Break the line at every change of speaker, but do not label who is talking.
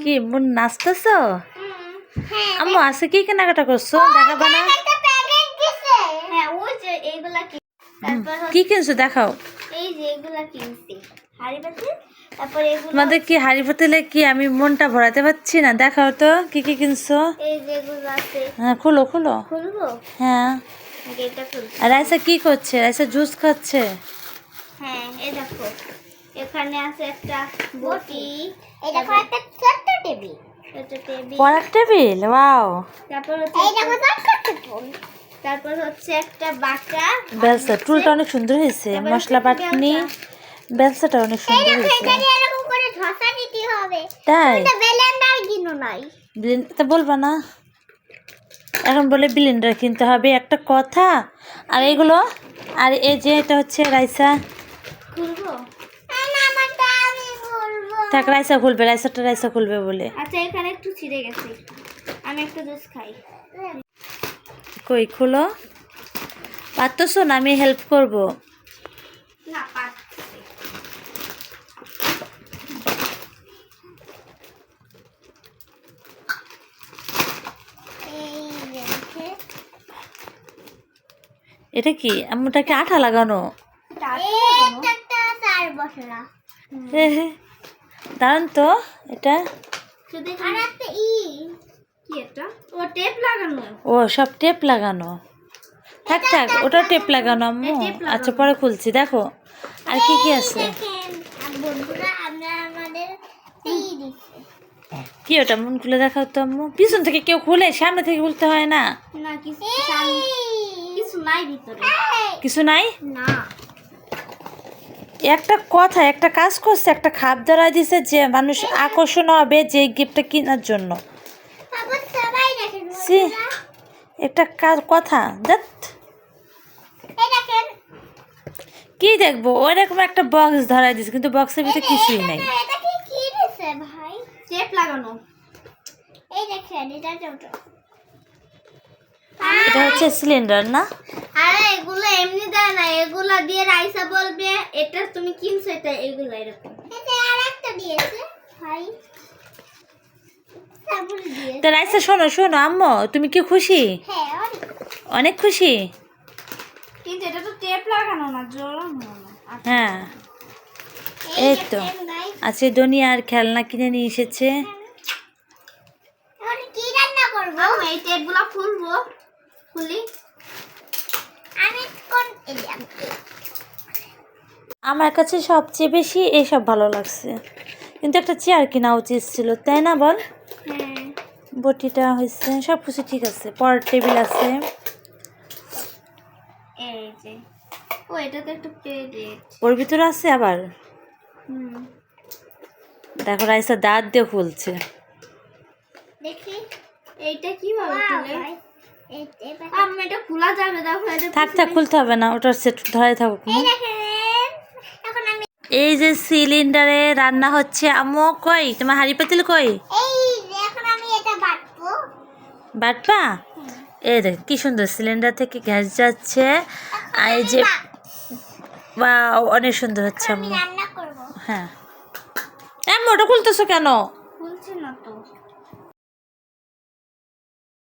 কি বোন নাচতেছ?
হ্যাঁ
আম্মু আজকে কি কেনাকাটা করছ? দেখাবা না।
হ্যাঁ কি তারপর
কি কিনছো? দেখাও।
এই যে এগুলা কিনছি। হাড়ি বাতি তারপর এগুলো
তোমাদের কি হাড়ি পাতিলে কি আমি মনটা ভরাতে পারছি না? দেখাও তো কি কি কিনছো?
আছে।
হ্যাঁ খুলো খুলো।
খুলবো?
হ্যাঁ। রাইসা কি করছে? রাইসা জুস খাচ্ছে?
হ্যাঁ এই দেখো। এখানে আছে একটা বটি এই দেখো একটা ছোট্ট টেবিল। ছোট্ট টেবিল।
পড়ার টেবিল? ওয়াও।
তারপর এই দেখো ছোট্ট তারপর হচ্ছে একটা বাটা।
বেলসা টুলটা অনেক সুন্দর হয়েছে মশলা বাটনি বেলসাটা অনেক সুন্দর হয়েছে।
এরকম করে দিতে হবে।
তাই?
বেলেন্ডার কিনো নাই।
বলবা না। এখন বলে ব্লেন্ডার কিনতে হবে একটা কথা। আর এগুলো আর এই যে এটা হচ্ছে রাইসা।
খুলবো না আমারটা আমি বলব
থাক রাইসা খুলবে রাইসাটা রাইসা খুলবে বলে।
আচ্ছা এখানে একটু ছিঁড়ে গেছে। আমি একটু জুস খাই।
কই খুলো। পারতেছো না আমি হেল্প করব?
না
এটা কি? আম্মুটাকে আঠা লাগানো? হে হে। দাঁড়ান তো এটা
ও
সব টেপ লাগানো। থাক থাক ওটা টেপ লাগানো আম্মু। আচ্ছা পরে খুলছি দেখো। আর কি কি আছে? কি ওটা মন খুলে দেখাও তো আম্মু। পিছন থেকে কেউ খুলে সামনে থেকে খুলতে হয় না।
কিছু নাই ভিতরে।
কিছু নাই?
না।
একটা কথা একটা কাজ করছে একটা খাপ ধরা দিছে যে মানুষ আকর্ষণ হবে যে গিফটটা কেনার জন্য। একটা কাজ কথা দেখ। কি দেখব? ওইরকম একটা বক্স ধরাই দিছে কিন্তু বক্সের ভিতরে কিছুই নাই।
এটা
হচ্ছে সিলিন্ডার না?
আরে এগুলো দেয় রাইসা বলবে এটা তুমি কিনছো এটা এগুলো এরকম। এটা আরেকটা দিয়েছে ভাই। দিয়ে
তো রাইসা শোনো শোনো আম্মু তুমি কি খুশি?
হ্যাঁ অনেক।
খুশি?
কিন্তু এটা তো টেপ লাগানো না জোড়ানো
হ্যাঁ। এই তো। আজকে খেলনা কিনে নিয়ে এসেছে।
কি রান্না করব? আমি এই টেপগুলো খুলবো। খুলি আমি কোন এরিয়া
আমার কাছে সবচেয়ে বেশি এইসব ভালো লাগছে। কিন্তু একটা চেয়ার কেনা উচিত ছিল তাই না বল?
হ্যাঁ।
বটিটা হয়েছে সব কিছু ঠিক আছে পরের টেবিল আছে।
এই যে ও এটা তো একটু পেরেট
ওর ভিতরে আছে আবার? দেখো রাইসা দাঁত দিয়ে খুলছে
দেখি এইটা কীভাবে এটা খোলা যাবে দেখো এটা
থাক থাক খুলতে হবে না ওটার সেট ধরে থাকুক হুম।
দেখেন এখন আমি
এই যে সিলিন্ডারে রান্না হচ্ছে আম্মু কই? তোমার হাড়ি পাতিল কই?
এই যে এখন আমি এটা বাটবো।
বাটপা এই দেখ কি সুন্দর সিলিন্ডার থেকে গ্যাস যাচ্ছে। আর এই যে বা অনেক সুন্দর হচ্ছে
আমি
আম্মু।
রান্না করব।
হ্যাঁ। আম্মু ওটা খুলতেছো কেন?